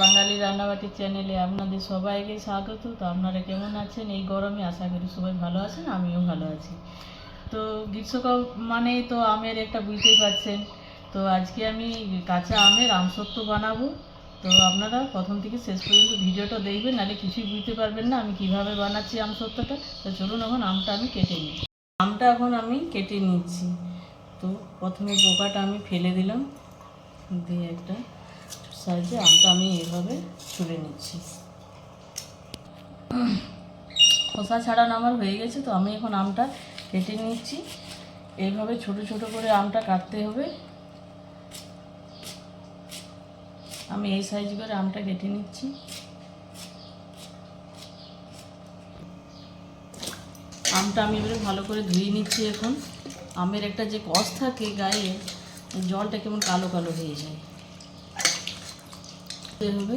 বাঙালি রান্নাবাটির চ্যানেলে আপনাদের সবাইকে স্বাগত। তো আপনারা কেমন আছেন? এই গরমে আশা করি সবাই ভালো আছেন, আমিও ভালো আছি। তো গ্রীষ্মকাল মানেই তো আমের একটা বুঝতেই পারছেন। তো আজকে আমি কাঁচা আমের আমসত্ব বানাবো। তো আপনারা প্রথম থেকে শেষ পর্যন্ত ভিডিওটা দেখবেন, নাহলে কিছুই বুঝতে পারবেন না আমি কীভাবে বানাচ্ছি আমসত্বটা। তো চলুন এখন আমটা আমি কেটে নিই। আমটা এখন আমি কেটে নিচ্ছি। তো প্রথমে বোকাটা আমি ফেলে দিলাম। দিয়ে একটা সাইজে আমটা আমি এইভাবে ছুলে নিচ্ছি। খোসা ছাড়ানো আমার হয়ে গেছে, তো আমি এখন আমটা কেটে নিচ্ছি। এইভাবে ছোট ছোট করে আমটা কাটতে হবে। আমি এই সাইজ করে আমটা কেটে নিচ্ছি। আমটা আমি এবারে ভালো করে ধুয়ে নিচ্ছি এখন। আমের একটা যে কষ থাকে গায়ে, জলটা কেমন কালো কালো হয়ে যায়। হবে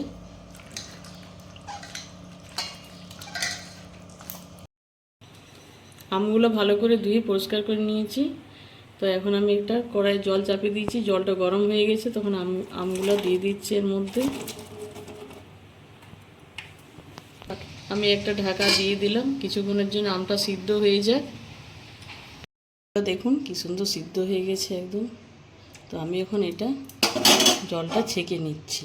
আমগুলো ভালো করে ধুয়ে পরিষ্কার করে নিয়েছি। তো এখন আমি একটা কড়াই জল চাপিয়ে দিয়েছি। জলটা গরম হয়ে গেছে, তখন আম, আমগুলো দিয়ে দিচ্ছি এর মধ্যে। আমি একটা ঢাকা দিয়ে দিলাম। কিছুক্ষণের জন্য আমটা সিদ্ধ হয়ে যায় দেখুন কি সুন্দর সিদ্ধ হয়ে গেছে একদম। তো আমি এখন এটা জলটা ছেঁকে নিচ্ছি।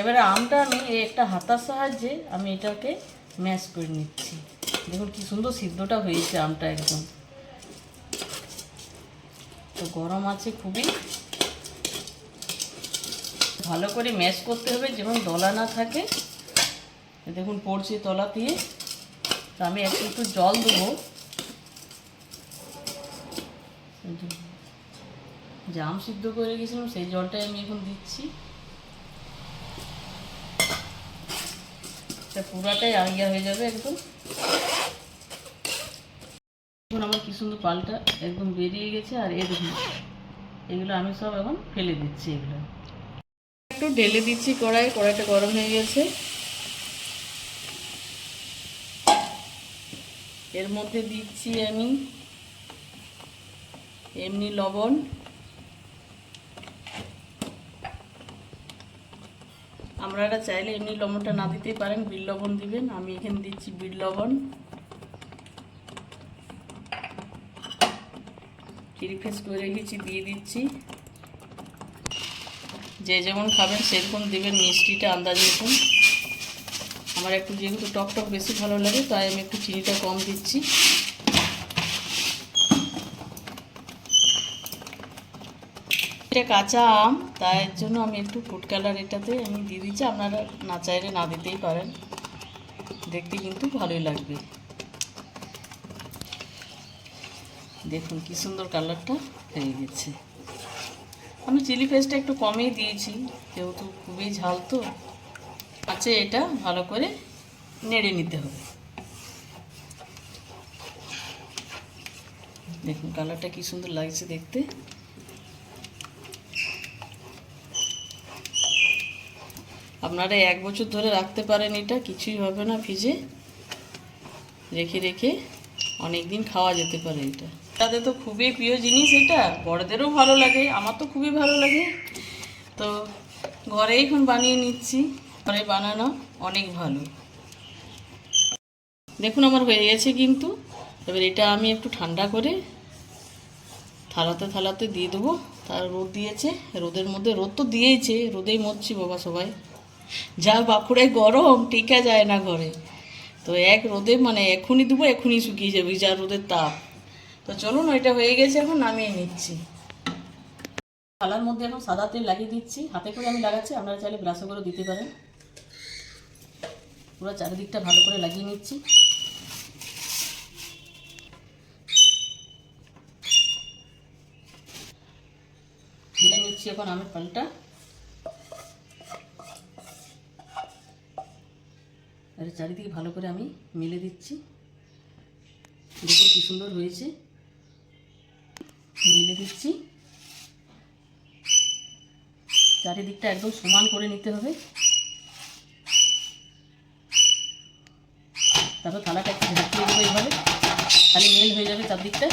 এবারে আমটা আমি এই একটা হাতার সাহায্যে আমি এটাকে ম্যাশ করে নিচ্ছি। দেখুন কি সুন্দর সিদ্ধটা হয়েছে আমটা একদম। তো গরম আছে খুবই। ভালো করে ম্যাশ করতে হবে যেমন দলা না থাকে। দেখুন পড়ছে তলা দিয়ে। তো আমি একটু একটু জল দেবো। জাম সিদ্ধ করে গেছিলাম সেই জলটাই আমি এখন দিচ্ছি। এটা পুরাটাই আইয়া হয়ে যাবে একদম। এখন আমার কি সুন্দর পালটা একদম বেরিয়ে গেছে, আর এ দেখুন, এগুলো আমি সব এখন ফেলে দিচ্ছি এগুলো। একটু ঢেলে দিচ্ছি কড়াই কড়াইটা গরম হয়ে গেছে। এর মধ্যে দিচ্ছি আমি এমনি লবণ। আপনারা চাইলে এমনি লবণটা না দিতেই পারেন বিট লবণ দিবেন। আমি এখানে দিচ্ছি বিট লবণ। ফ্রেশ করে রেখেছি, দিয়ে দিচ্ছি। যে যেমন খাবেন সেরকম দিবেন, মিষ্টিটা, আন্দাজ মতন আমার একটু যেহেতু টক টক বেশি ভালো লাগে, তাই আমি একটু চিনিটা কম দিচ্ছি। এটা কাঁচা আম, তাই জন্য আমি একটু ফুড কালার এটাতে আমি দিয়ে দিচ্ছি। আপনারা না চাইলে না দিতেই পারেন। দেখতে কিন্তু ভালোই লাগবে। দেখুন কি সুন্দর কালারটা হয়ে গেছে। আমি চিলি পেস্টটা একটু কমেই দিয়েছি, যেহেতু খুবই ঝাল তো। আছে এটা ভালো করে নেড়ে নিতে হবে। দেখুন কালারটা কি সুন্দর লাগছে দেখতে। আপনারা এক বছর ধরে রাখতে পারেন এটা, কিছুই হবে না ফ্রিজে। রেখে রেখে অনেক দিন খাওয়া যেতে পারে এটা। তাদের তো খুবই প্রিয় জিনিস এটা, বড়দেরও ভালো লাগে, আমার তো খুবই ভালো লাগে। তো ঘরে এখন বানিয়ে নিচ্ছি, ঘরে বানানো অনেক ভালো। দেখুন আমার হয়ে গেছে কিন্তু, এবার এটা আমি একটু ঠান্ডা করে থালাতে থালাতে দিয়ে দেবো। তার রোদ দিয়েছে, রোদের মধ্যে রোদ তো দিয়েছে রোদেই মরছি বাবা সবাই। যা বাঁকুড়ায় গরম, টিকা যায় না ঘরে। তো এক রোদে মানে এখনই দেবো এখনই শুকিয়ে যাবে যা রোদের তাপ। তো চলুন, ওইটা হয়ে গেছে এখন, নামিয়ে নিচ্ছি। থালার মধ্যে এখন সাদা তেল লাগিয়ে দিচ্ছি। হাতে করে আমি লাগাচ্ছি, আপনারা চাইলে ব্রাশে করে দিতে পারেন। পুরো চারিদিকটা ভালো করে লাগিয়ে নিচ্ছি। নিচ্ছি এখন আমের পালটা। আর চারিদিকে ভালো করে আমি মেলে দিচ্ছি। দেখুন কি সুন্দর হয়েছে। মেলে দিচ্ছি। চারিদিকটা একদম সমান করে নিতে হবে। তারপর থালাটা একটু ঝাঁকিয়ে দেবো এইভাবে। খালি মেল হয়ে যাবে চারদিকটা।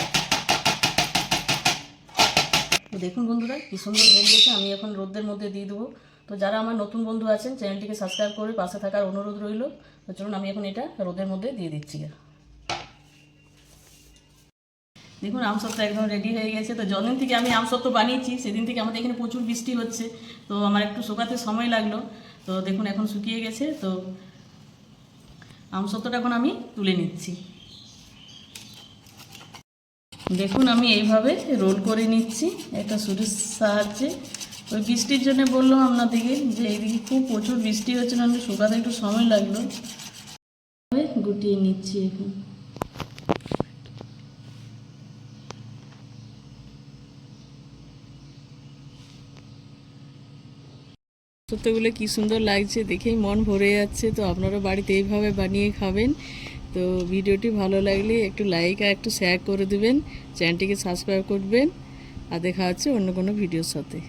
দেখুন বন্ধুরা, কি সুন্দর হয়ে গেছে। আমি এখন রোদ্রের মধ্যে দিয়ে দেবো। তো যারা আমার নতুন বন্ধু আছেন, চ্যানেলটিকে সাবস্ক্রাইব করে পাশে থাকার অনুরোধ রইল। তো চলুন, আমি এখন এটা রোদের মধ্যে দিয়ে দিচ্ছি। দেখুন, আমসত্ত্ব একদম রেডি হয়ে গেছে। তো যদিন থেকে আমি আমসত্ত্ব বানিয়েছি, সেদিন থেকে আমাদের এখানে প্রচুর বৃষ্টি হচ্ছে। তো আমার একটু শুকাতে সময় লাগল। তো দেখুন, এখন শুকিয়ে গেছে। তো আমসত্ত্বটা এখন আমি তুলে নিচ্ছি। দেখুন, আমি এইভাবে রোল করে নিচ্ছি। একটা সুরির সাহায্যে। ওই বৃষ্টির জন্য বললাম আপনাদেরকে যে এইদিকে খুব প্রচুর বৃষ্টি হচ্ছে না শুকাতে একটু সময় লাগল। গুটিয়ে নিচ্ছি এখন। সত্যগুলো কি সুন্দর লাগছে দেখেই মন ভরে যাচ্ছে। তো আপনারা বাড়িতে এইভাবে বানিয়ে খাবেন। তো ভিডিওটি ভালো লাগলে একটু লাইক আর একটু শেয়ার করে দেবেন। চ্যানেলটিকে সাবস্ক্রাইব করবেন। আর দেখা হচ্ছে অন্য কোনো ভিডিওর সাথে।